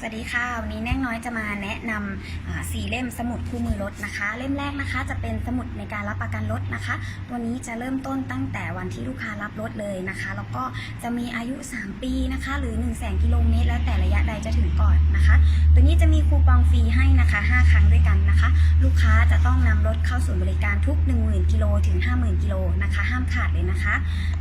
สวัสดีค่ะ วันนี้แน่งน้อยจะมาแนะนำสี่เล่มสมุดคู่มือรถนะคะ เล่มแรกนะคะ จะเป็นสมุดในการรับประกันรถนะคะ ตัวนี้จะเริ่มต้นตั้งแต่วันที่ลูกค้ารับรถเลยนะคะ แล้วก็จะมีอายุ 3 ปีนะคะ หรือ1 0 0 0 0แกิโลเมตรแล้วแต่ระยะใดจะถึงก่อนนะคะ ตัวนี้จะมีคูปองฟรีให้นะคะ 5 ครั้งด้วยกันนะคะ ลูกค้าจะต้องนำรถเข้าศูนย์บริการทุก 10,000กิโลถึง 50,000กิโลนะคะ ห้ามขาดเลยนะคะ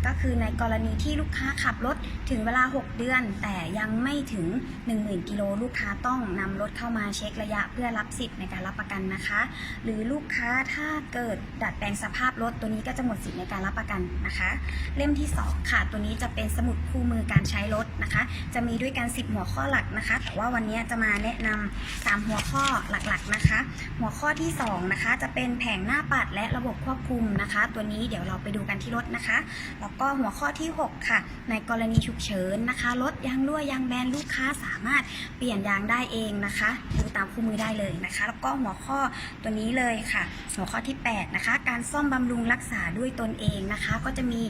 ก็คือในกรณีที่ลูกค้าขับรถถึงเวลา 6 เดือน แต่ยังไม่ถึง 10,000กิโลลูกค้าต้องนำรถเข้ามาเช็คระยะเพื่อรับสิทธิ์ในการรับประกันนะคะ หรือลูกค้าถ้าเกิดดัดแปลงสภาพรถตัวนี้ก็จะหมดสิทธิ์ในการรับประกันนะคะ เล่มที่สองค่ะ ตัวนี้จะเป็นสมุดคู่มือการใช้รถนะคะ จะมีด้วยกัน 10 หัวข้อหลักนะคะ แต่ว่าวันนี้จะมาแนะนำตามหัวข้อหลักๆนะคะ หัวข้อที่สองนะคะจะเป็นแผงหน้าปัดและระบบควบคุมนะคะ ตัวนี้เดี๋ยวเราไปดูกันที่รถนะคะ แล้วก็หัวข้อที่ 6 ค่ะ ในกรณีฉุกเฉินนะคะรถยางรั่วยางแบนลูกค้าสามารถเปลี่ยนยางได้เองนะคะดูตามคู่มือได้เลยนะคะ แล้วก็หัวข้อตัวนี้เลยค่ะ หัวข้อที่ 8 นะคะ การซ่อมบำรุงรักษาด้วยตนเองนะคะ ก็จะมี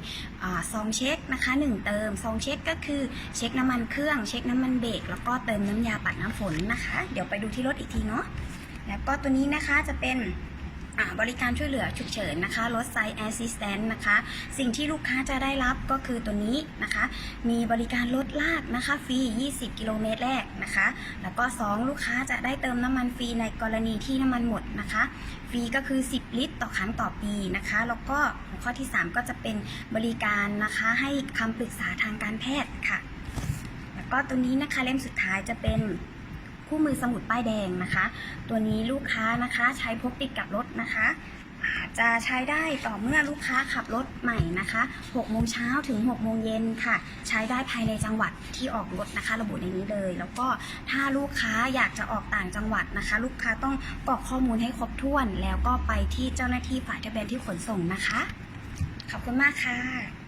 อซองเช็คนะคะ 1 เติมซองเช็คก็คือเช็คน้ำมันเครื่อง เช็คน้ำมันเบรกแล้วก็เติมน้ำยาปัดน้ำฝนนะคะ เดี๋ยวไปดูที่รถอีกทีเนาะ แล้วก็ตัวนี้นะคะจะเป็นบริการช่วยเหลือฉุกเฉินนะคะรถไซส์แอสซิสแตนต์นะคะ สิ่งที่ลูกค้าจะได้รับก็คือตัวนี้นะคะ มีบริการลดลากนะคะฟรี 20 กิโลเมตรแรกนะคะ แล้วก็ 2 ลูกค้าจะได้เติมน้ำมันฟรีในกรณีที่น้ำมันหมดนะคะ ฟรีก็คือ 10 ลิตร ต่อครั้งต่อปีนะคะ แล้วก็หัวข้อที่ 3 ก็จะเป็นบริการนะคะให้คำปรึกษาทางการแพทย์ค่ะ แล้วก็ตัวนี้นะคะเล่มสุดท้ายจะเป็น คู่มือสมุดป้ายแดงนะคะ ตัวนี้ลูกค้านะคะใช้พกติดกับรถนะคะอาจจะใช้ได้ต่อเมื่อลูกค้าขับรถใหม่นะคะ6โมงเช้าถึง6โมงเย็นค่ะ ใช้ได้ภายในจังหวัดที่ออกรถนะคะ ระบุในนี้เลย แล้วก็ถ้าลูกค้าอยากจะออกต่างจังหวัดนะคะ ลูกค้าต้องกรอกข้อมูลให้ครบถ้วน แล้วก็ไปที่เจ้าหน้าที่ฝ่ายทะเบียนที่ขนส่งนะคะ ขอบคุณมากค่ะ